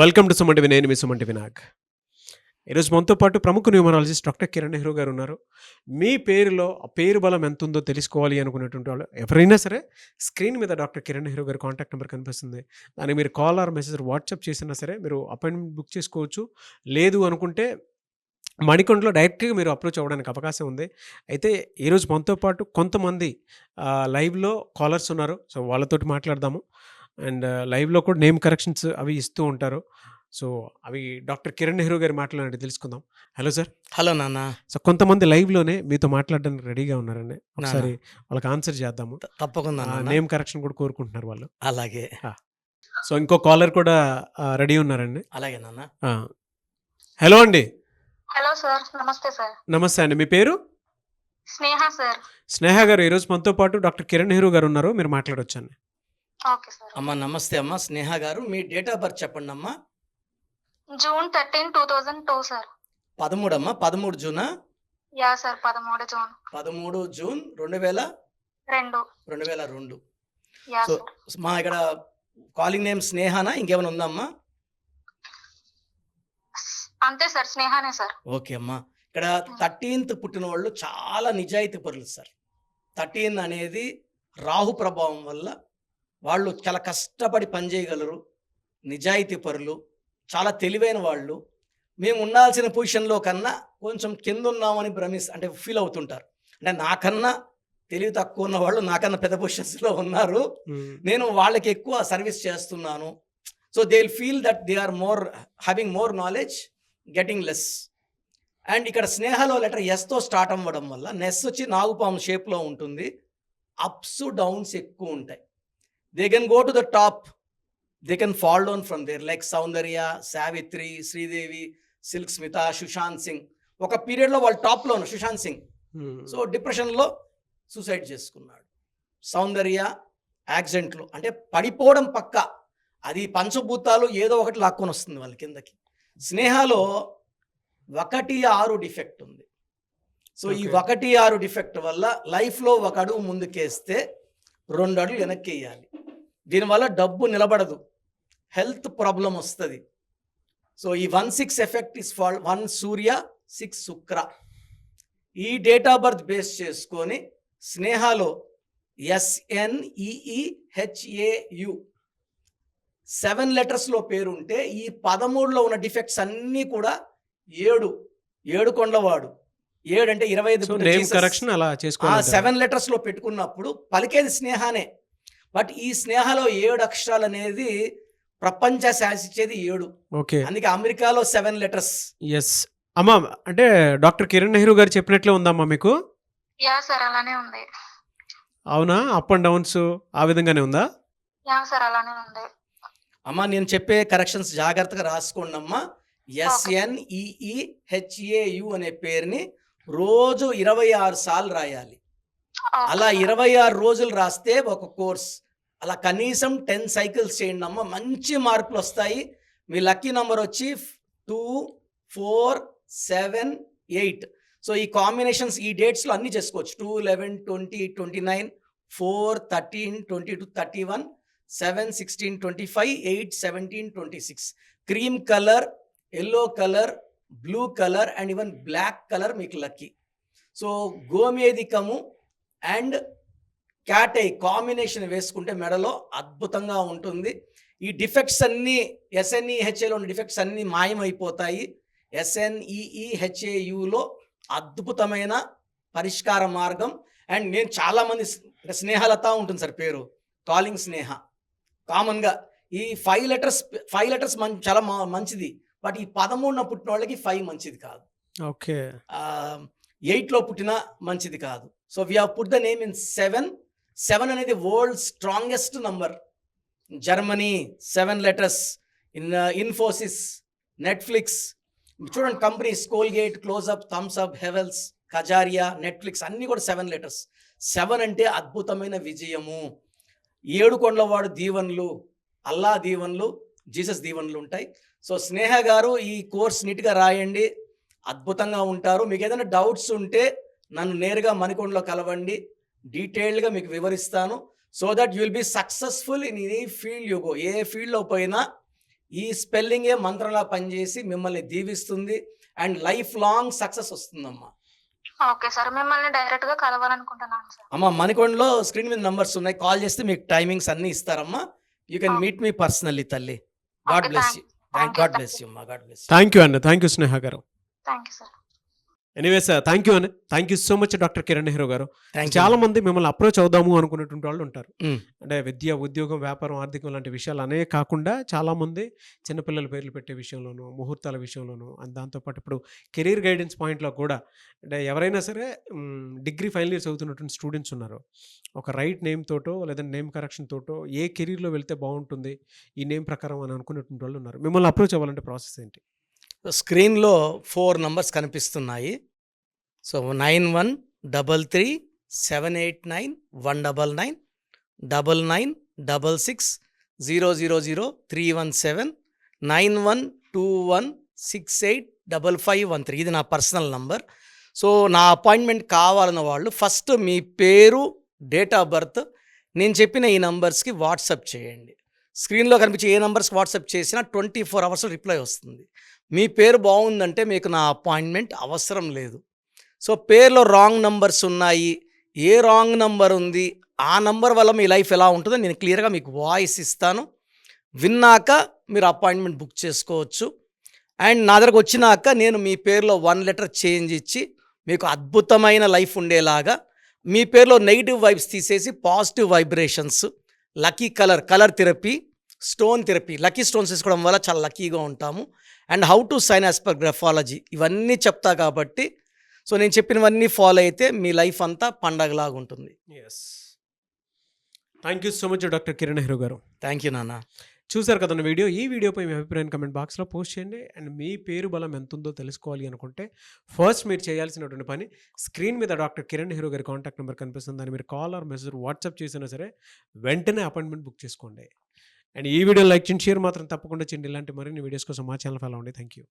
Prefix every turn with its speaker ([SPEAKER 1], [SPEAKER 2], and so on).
[SPEAKER 1] Welcome to సుమంటి నేను మీ సుమంటి వినాయక్ ఈరోజు మనతో పాటు ప్రముఖ న్యూమరాలజిస్ట్ డాక్టర్ కిరణ్ నెహ్రూ గారు ఉన్నారు. మీ పేరులో పేరు బలం ఎంత ఉందో తెలుసుకోవాలి అనుకునేటువంటి వాళ్ళు ఎవరైనా సరే స్క్రీన్ మీద డాక్టర్ కిరణ్ నెహ్రూ గారి కాంటాక్ట్ నెంబర్ కనిపిస్తుంది. దానికి మీరు కాల్ ఆర్ మెసేజ్ వాట్సాప్ చేసినా సరే మీరు అపాయింట్మెంట్ బుక్ చేసుకోవచ్చు. లేదు అనుకుంటే మణికొండలో డైరెక్ట్గా మీరు అప్రోచ్ అవ్వడానికి అవకాశం ఉంది. అయితే ఈరోజు మనతో పాటు కొంతమంది లైవ్లో కాలర్స్ ఉన్నారు. సో వాళ్ళతోటి మాట్లాడదాము. అండ్ లైవ్లో కూడా నేమ్ కరెక్షన్స్ అవి ఇస్తూ ఉంటారు. సో అవి డాక్టర్ కిరణ్ నెహ్రూ గారి మాట్లాడండి తెలుసుకుందాం. Hello sir.
[SPEAKER 2] హలో నాన్న.
[SPEAKER 1] సో కొంతమంది లైవ్లోనే మీతో మాట్లాడడానికి రెడీగా ఉన్నారండి. ఒకసారి వాళ్ళకి ఆన్సర్ చేద్దాము.
[SPEAKER 2] తప్పకుండా నాన్న.
[SPEAKER 1] నేమ్ కరెక్షన్ కూడా కోరుకుంటున్నారు వాళ్ళు.
[SPEAKER 2] అలాగే.
[SPEAKER 1] సో ఇంకో కాలర్ కూడా రెడీ ఉన్నారండి.
[SPEAKER 2] అలాగే నాన్న.
[SPEAKER 1] హలో అండి.
[SPEAKER 3] Hello sir. Namaste sir.
[SPEAKER 1] Namaste అండి. మీ పేరు?
[SPEAKER 3] స్నేహ సార్.
[SPEAKER 1] స్నేహ గారు. ఈరోజు మనతో పాటు డాక్టర్ కిరణ్ నెహ్రూ గారు ఉన్నారు. మీరు మాట్లాడొచ్చు అండి
[SPEAKER 3] ఓకే సార్
[SPEAKER 2] అమ్మ నమస్తే అమ్మ. స్నేహ గారు మీ డేట్ ఆఫ్ బర్త్ చెప్పండి అమ్మా.
[SPEAKER 3] June thirteen two thousand two sir.
[SPEAKER 2] పదమూడు అమ్మా. పదమూడు జూనా
[SPEAKER 3] యా సార్ పదమూడు జూన్.
[SPEAKER 2] పదమూడు జూన్ రెండు వేల
[SPEAKER 3] రెండు.
[SPEAKER 2] రెండు వేల రెండు. సో మా ఇక్కడ కాలింగ్ నేమ్ స్నేహానా? ఇంకేమైనా ఉందమ్మా
[SPEAKER 3] అంతే సార్ స్నేహానే సార్.
[SPEAKER 2] ఓకే అమ్మా. ఇక్కడ థర్టీన్త్ పుట్టిన వాళ్ళు చాలా నిజాయితీ పరులు సార్. థర్టీన్ అనేది రాహు ప్రభావం వల్ల వాళ్ళు చాలా కష్టపడి పనిచేయగలరు నిజాయితీ పరులు చాలా తెలివైన వాళ్ళు. మేము ఉండాల్సిన పొజిషన్లో కన్నా కొంచెం కింద ఉన్నామని భ్రమిస్ అంటే ఫీల్ అవుతుంటారు. అంటే నాకన్నా తెలివి తక్కువ ఉన్న వాళ్ళు నాకన్నా పెద్ద పొజిషన్స్లో ఉన్నారు. నేను వాళ్ళకి ఎక్కువ సర్వీస్ చేస్తున్నాను. So they will feel that they are more having more knowledge getting less and ఇక్కడ స్నేహలో లెటర్ ఎస్తో స్టార్ట్ అవ్వడం వల్ల నెస్ వచ్చి నాగుపాము షేప్లో ఉంటుంది. అప్స్ డౌన్స్ ఎక్కువ ఉంటాయి. They can go to the top they can fall down from there like Soundarya Savitri Sridevi Silk Smitha Sushant Singh ఒక పీరియడ్లో వాళ్ళు టాప్లో ఉన్నారు సుశాంత్ సింగ్. సో డిప్రెషన్లో సూసైడ్ చేసుకున్నాడు. సౌందర్య యాక్సిడెంట్లో అంటే పడిపోవడం పక్క. అది పంచభూతాలు ఏదో ఒకటి లాక్కొని వస్తుంది వాళ్ళ కిందకి. స్నేహలో ఒకటి ఆరు డిఫెక్ట్ ఉంది. సో ఈ. ఒకటి ఆరు డిఫెక్ట్ వల్ల లైఫ్లో ఒక అడుగు ముందుకేస్తే రెండు అడుగులు వెనక్కి వేయాలి దీనివల్ల డబ్బు నిలబడదు. హెల్త్ ప్రాబ్లం వస్తుంది. సో ఈ one six effect is fall one Surya six Shukra. ఈ డేట్ ఆఫ్ బర్త్ బేస్ చేసుకొని స్నేహాలో ఎస్ఎన్ఈఈహెచ్ఏయు సెవెన్ లెటర్స్లో పేరుంటే ఈ పదమూడులో ఉన్న డిఫెక్ట్స్ అన్నీ కూడా ఏడు ఏడు కొండవాడు ఏడు అంటే ఇరవై ఐదు సెవెన్ లెటర్స్లో పెట్టుకున్నప్పుడు పలికేది స్నేహానే. బట్ ఈ స్నేహలో ఏడు అక్షరాలు అనేది ప్రపంచ శాసించేది ఏడు.
[SPEAKER 1] ఓకే.
[SPEAKER 2] అందుకే అమెరికాలో సెవెన్ లెటర్స్.
[SPEAKER 1] ఎస్ అమ్మా అంటే డాక్టర్ కిరణ్ నెహ్రూ గారు చెప్పినట్లే ఉందమ్మా మీకు?
[SPEAKER 3] యా సార్ అలానే ఉంది.
[SPEAKER 1] అవునా? అప్ అండ్ డౌన్స్ ఆ విధంగానే ఉందా?
[SPEAKER 3] యా సార్ అలానే ఉంది.
[SPEAKER 2] అమ్మా నేను చెప్పే కరెక్షన్స్ జాగ్రత్తగా రాసుకోండి అమ్మా. ఎస్ఎన్ఈఈహెచ్ఏయు అనే పేరుని రోజు ఇరవై ఆరు సార్లు రాయాలి. అలా. ఇరవై ఆరు రోజులు రాస్తే ఒక కోర్స్. అలా కనీసం టెన్ సైకిల్స్ చేయండి అమ్మ మంచి మార్కులు వస్తాయి. మీ లక్కీ నంబర్ వచ్చి two four seven eight. So ఈ కాంబినేషన్స్ ఈ డేట్స్లో అన్నీ చేసుకోవచ్చు. Two eleven twenty twenty nine four thirteen twenty two thirty one seven sixteen twenty five eight seventeen twenty six. Cream colour yellow colour blue colour and even black colour మీకు lucky. So గోమేదికము and cat combination వేసుకుంటే మెడలో అద్భుతంగా ఉంటుంది. ఈ defects అన్నీ ఎస్ఎన్ఈహెచ్ఏలో ఉన్న defects అన్నీ మాయమైపోతాయి. ఎస్ఎన్ఈఈహెచ్ఏయులో అద్భుతమైన పరిష్కార మార్గం. అండ్ నేను చాలామంది స్నేహలత ఉంటుంది సార్ పేరు. కాలింగ్ స్నేహ. కామన్గా ఈ ఫైవ్ లెటర్స్ ఫైవ్ లెటర్స్ మం చాలా మంచిది. బట్ ఈ పదమూడున పుట్టిన వాళ్ళకి ఫైవ్ మంచిది కాదు.
[SPEAKER 1] ఓకే.
[SPEAKER 2] ఎయిట్లో పుట్టిన మంచిది కాదు. So we have put the name in seven seven అనేది world strongest number Germany seven letters in Infosys Netflix చూడండి companies Colgate Closeup Thums Up Havells Kajaria Netflix అన్నీ కూడా సెవెన్ లెటర్స్ సెవెన్ అంటే అద్భుతమైన విజయము. ఏడు కొండలవాడు దీవెనలు అల్లా దీవెనలు జీసస్ దీవెనలు ఉంటాయి. సో స్నేహ గారు ఈ కోర్స్ నీట్గా రాయండి. అద్భుతంగా ఉంటారు. మీకు ఏదైనా డౌట్స్ ఉంటే నన్ను నేరుగా మణికొండలో కలవండి. డీటెయిల్డ్గా మీకు వివరిస్తాను. So that you will be successful in any field you go. ఏ ఫీల్డ్లో పోయినా ఈ స్పెల్లింగే మంత్రంలా పనిచేసి మిమ్మల్ని దీవిస్తుంది. అండ్ లైఫ్ లాంగ్ సక్సెస్ వస్తుందమ్మా.
[SPEAKER 3] Okay sir. మిమ్మల్ని డైరెక్ట్గా కలవాలనుకుంటున్నాను సార్.
[SPEAKER 2] అమ్మ మణికొండలో స్క్రీన్ మీద నంబర్స్ ఉన్నాయి. కాల్ చేస్తే మీకు టైమింగ్స్ అన్ని ఇస్తారమ్మా. You can
[SPEAKER 3] Okay.
[SPEAKER 2] Meet me personally తల్లి. God bless you. God bless. You. అమ్మా. గాడ్ బ్లెస్
[SPEAKER 1] థ్యాంక్ యూ అండి thank you Sneha garu
[SPEAKER 3] thank you sir.
[SPEAKER 1] Anyways thank you అండి thank you so much doctor Kiran Nehru garu. చాలా మంది మిమ్మల్ని approach అవుదాము అనుకునేటువంటి వాళ్ళు ఉంటారు.
[SPEAKER 2] Mm.
[SPEAKER 1] అంటే విద్య ఉద్యోగం వ్యాపారం ఆర్థికం లాంటి విషయాలు అనే కాకుండా చాలా మంది చిన్నపిల్లల పేర్లు పెట్టే విషయంలోనూ ముహూర్తాల విషయంలోనూ అండ్ దాంతోపాటు ఇప్పుడు కెరీర్ గైడెన్స్ పాయింట్లో కూడా అంటే ఎవరైనా సరే డిగ్రీ ఫైనల్ ఇయర్స్ అవుతున్నటువంటి స్టూడెంట్స్ ఉన్నారు. ఒక రైట్ నేమ్ తోటో లేదంటే నేమ్ కరెక్షన్ తోటో ఏ కెరీర్లో వెళ్తే బాగుంటుంది ఈ నేమ్ ప్రకారం అని అనుకునేటువంటి వాళ్ళు ఉన్నారు. మిమ్మల్ని అప్రోచ్ అవ్వాలంటే ప్రాసెస్ ఏంటి?
[SPEAKER 2] స్క్రీన్లో ఫోర్ నంబర్స్ కనిపిస్తున్నాయి. So nine one double three seven eight nine one double nine double nine double six zero zero zero three one seven nine one two one six eight double five one three. ఇది నా personal number. So నా appointment కావాలన్న వాళ్ళు first మీ పేరు date of birth నేను చెప్పిన ఈ నంబర్స్కి WhatsApp చేయండి. స్క్రీన్లో కనిపించే ఏ నంబర్స్కి వాట్సప్ చేసినా ట్వంటీ ఫోర్ అవర్స్లో రిప్లై వస్తుంది. మీ పేరు బాగుందంటే మీకు నా అపాయింట్మెంట్ అవసరం లేదు. సో పేర్లో రాంగ్ నంబర్స్ ఉన్నాయి. ఏ రాంగ్ నంబర్ ఉంది ఆ నంబర్ వల్ల మీ లైఫ్ ఎలా ఉంటుందో నేను క్లియర్గా మీకు వాయిస్ ఇస్తాను. విన్నాక మీరు అపాయింట్మెంట్ బుక్ చేసుకోవచ్చు. అండ్ నా దగ్గరకు వచ్చినాక నేను మీ పేరులో వన్ లెటర్ చేంజ్ ఇచ్చి మీకు అద్భుతమైన లైఫ్ ఉండేలాగా మీ పేరులో నెగిటివ్ వైబ్స్ తీసేసి positive vibrations lucky colour colour therapy stone therapy lucky stones తీసుకోవడం వల్ల చాలా లక్కీగా ఉంటాము. And how to sign as per graphology ఇవన్నీ చెప్తా కాబట్టి సో నేను చెప్పినవన్నీ ఫాలో అయితే మీ లైఫ్ అంతా పండగలాగా ఉంటుంది.
[SPEAKER 1] Yes thank you so much doctor Kiran Nehru garu.
[SPEAKER 2] Thank you నాన్న.
[SPEAKER 1] చూసారు కదన్న వీడియో? ఈ వీడియోపై మీ అభిప్రాయాన్ని కమెంట్ బాక్స్లో పోస్ట్ చేయండి. అండ్ మీ పేరు బలం ఎంత ఉందో తెలుసుకోవాలి అనుకుంటే ఫస్ట్ మీరు చేయాల్సినటువంటి పని స్క్రీన్ మీద డాక్టర్ కిరణ్ నెహ్రూ గారి కాంటాక్ట్ నెంబర్ కనిపిస్తుంది. దాన్ని మీరు కాల్ ఆర్ మెసేజ్ వాట్సాప్ చేసినా సరే వెంటనే అపాయింట్మెంట్ బుక్ చేసుకోండి. అండ్ ఈ వీడియో లైక్ చేయండి షేర్ మాత్రం తప్పకుండా చేయండి. ఇలాంటి మరిన్ని వీడియోస్ కోసం మా ఛానల్ ఫాలో అవ్వండి. Thank you